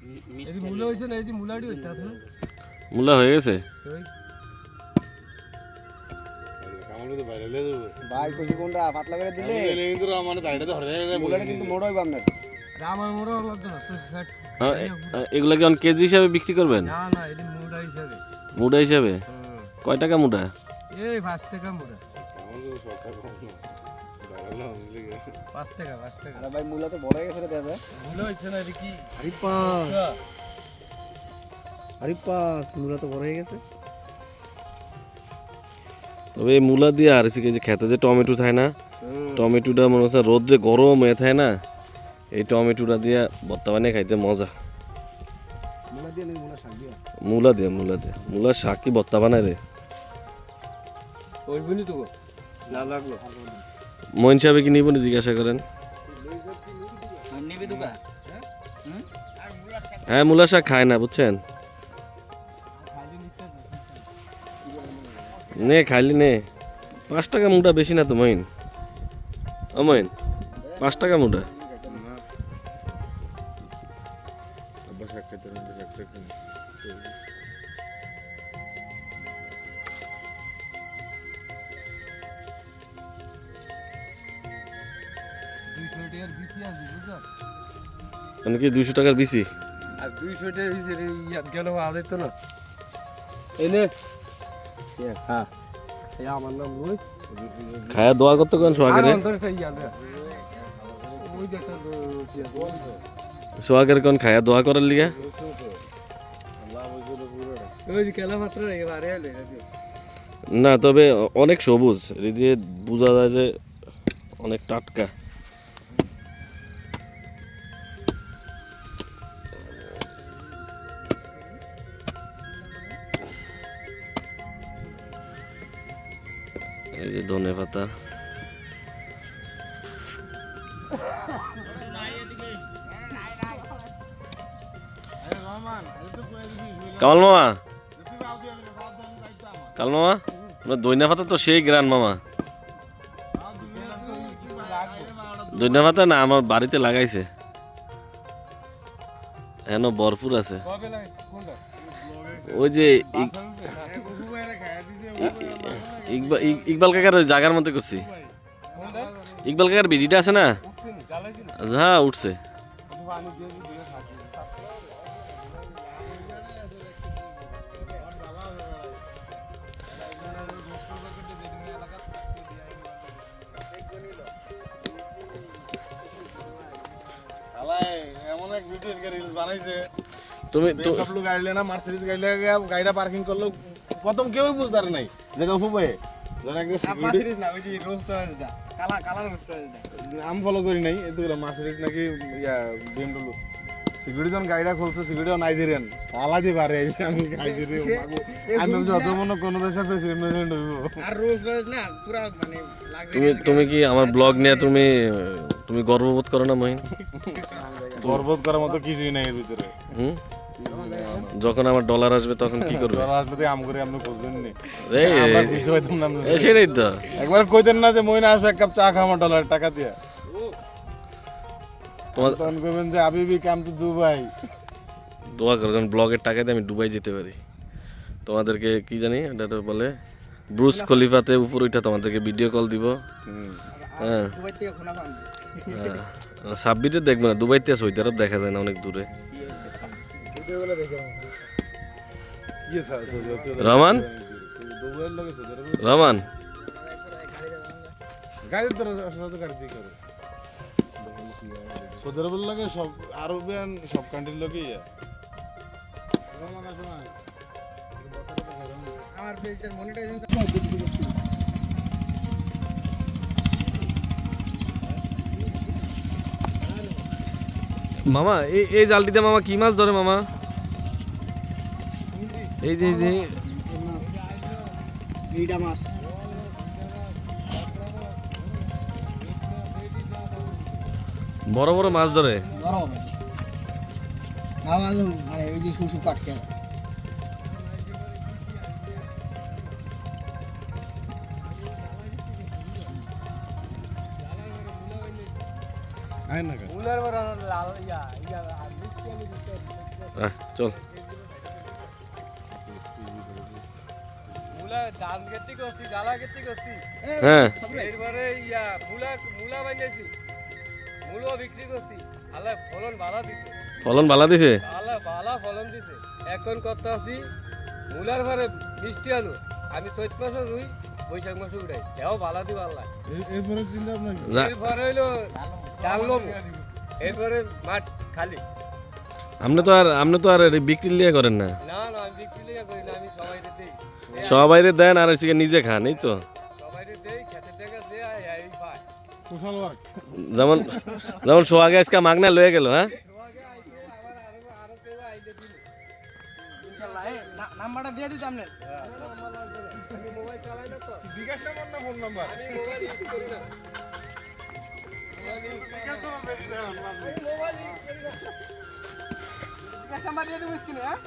এই যে না এই যে মূলাটি হইতে আছে না হয়ে গেছে? ভাই কচি কোনটা? পাতলা করে দিলে। মুলাটা কিন্তু মোড় হইব আপনার। আরে আমার তো এগুলা কি অন কেজি হিসাবে বিক্রি করবেন? না না এটি মুড়া হিসাবে। মুডা হিসাবে? কয় টাকা মুডা? এই পাঁচ টাকা মুড়া। পাঁচ টাকা পাঁচ টাকা। আরে ভাই মুলা তো বড় হয়ে গেছে রে দাদা মূলা হয়েছে না এটি কি? আরে পাস আরে পাস মুলা তো বড় হয়ে গেছে। তবে মূলা দিয়ে আর যে খেতে যে টমেটো থাকে না টমেটোটা মনে হচ্ছে রোদ্রে গরম হয়ে থাকে না এই টমেটোটা দিয়ে ভর্তা বানিয়ে খাইতে মজা। মুলা দিয়ে মুলা শাক দিয়ে? মূলা শাক কি ভর্তা বানায় রে? ওই বুনি তো না লাগল। মইন সাহেব কি নিব জিজ্ঞাসা করেন। হ্যাঁ মূলা শাক খায় না, বুঝছেন? নে, খাইলি নে। পাঁচ টাকা মুটা বেশি না তো, মইন। ও, মইন, পাঁচ টাকা মুটা মানে কি দুইশো টাকার বেশি আর দুইশো টাকার বিচি গেল তো না। এনে হ্যাঁ আমার নাম রোহিত খায়া দোয়া করতে কেন সোহাগের সোহাগের কোন খায়া দোয়া করার লিগা? না তবে অনেক সবুজ। এই দিয়ে বোঝা যায় যে অনেক টাটকা। এই যে ধনে পাতা। কামাল মামা। কাল মামা আপনার দইনা পাতা তো সেই গ্রান মামা। দইনা পাতা না, আমার বাড়িতে লাগাইছে। হেন ভরপুর আছে। ওই যে ইক- ইকবা- ইক- ইকবাল কাকার ওই জায়গার মধ্যে করছি। ইকবাল কাকার বিড়িটা আছে না? হ্যাঁ উঠছে। ভিডিও রিলস বানাইছে। তুমি তো- বেকআপ লোক গাড়ি না মার্সিডিজ গাড়ি লাগা গাড়িটা পার্কিং করল। প্রথম কেউই বুঝতে নাই যেটা একটা security- না ওই যে রোজ চয়েসটা কালা কালার রোজ চয়েসটা আমি ফলো করি নাই এতগুলো মার্সিডিজ নাকি ইয়া বিএমডব্লিউ সিকিউরিটি যখন গাড়িটা খুলছে সিকিউরিটি নাইজেরিয়ান আলাদি পারে আমি নাইজেরিয়ান আমি অত মনে কোনো দেশের প্রেসিডেন্ট হইব। আর রোজ চয়েস না পুরা মানে তুমি তুমি কি আমার ব্লগ নিয়ে তুমি তুমি গর্ববোধ করো না মহিন? গর্বোধ করার মতো কিছুই নাই এর ভিতরে। হুম? যখন আমার ডলার আসবে তখন কি করবে? যারা আসলে তো আম করে আপনি খুঁজবেন নি। এই আমরা বুঝতে পাইতাম না সেটাই তো। একবার কইতেন না যে মইনা আসো এক কাপ চা খাওয়া ডলার টাকা দিয়ে। তোমার তখন কইবেন যে আবিবি কাম টু দুবাই। দোয়া করো যেন ব্লগের টাকা দিয়ে আমি দুবাই যেতে পারি। তোমাদেরকে কি জানি এটা তো বলে ব্রুস খলিফাতে উপর ওইটা তোমাদেরকে ভিডিও কল দিব। হ্যাঁ। হ্যাঁ। সাব্বিরে দেখবে না দুবাইতে আছে আরব দেখা যায় না অনেক দূরে। রহমান? রহমান? সৌদি আরবের সব আরবিয়ান সব কান্ট্রির লগে ইয়া আমার পেজের মনিটাইজেশন মামা এই এই জালটিতে মামা কি মাছ ধরে মামা? এই যে যে। মাছ। বড় বড় মাছ ধরে। বড় চল। মুলা ধান খেতে করছি গালা খেতে করছি। হ্যাঁ। এরপরে ইয়া মুলা মুলা বানিয়েছি। মূলও বিক্রি করছি। ফলন ভালো দিছে। ফলন ভালো দিছে? ভালো ফলন দিছে। এখন কত আছি? মূলার পরে মিষ্টি আলু। আমি চৈত মাসে রুই বৈশাখ মাসে উঠাই এও ভালো দিব আল্লাহ এরপরে চিন্তা ভাবনা এরপরে হইল ডাল এরপরে মাঠ খালি। আপনি তো আর আপনি তো আর এই বিক্রি লিয়ে করেন না। না না আমি বিক্রি লেগে করি না আমি সবাই দিই। সবাই দেন আর নিজে খান এই তো। দেই খেতে এই যেমন যেমন সোহাগে আজকে মাগনা লয়ে গেল হ্যাঁ? আইতে দিল নাম্বারটা দিয়ে দিতাম না। আমি মোবাইল চালাই না তো বিকাশ নাম্বার না ফোন নাম্বার আমি মোবাইল ইউজ করি না বিকাশ নাম্বার দিয়ে দেবো স্ক্রিনে হ্যাঁ?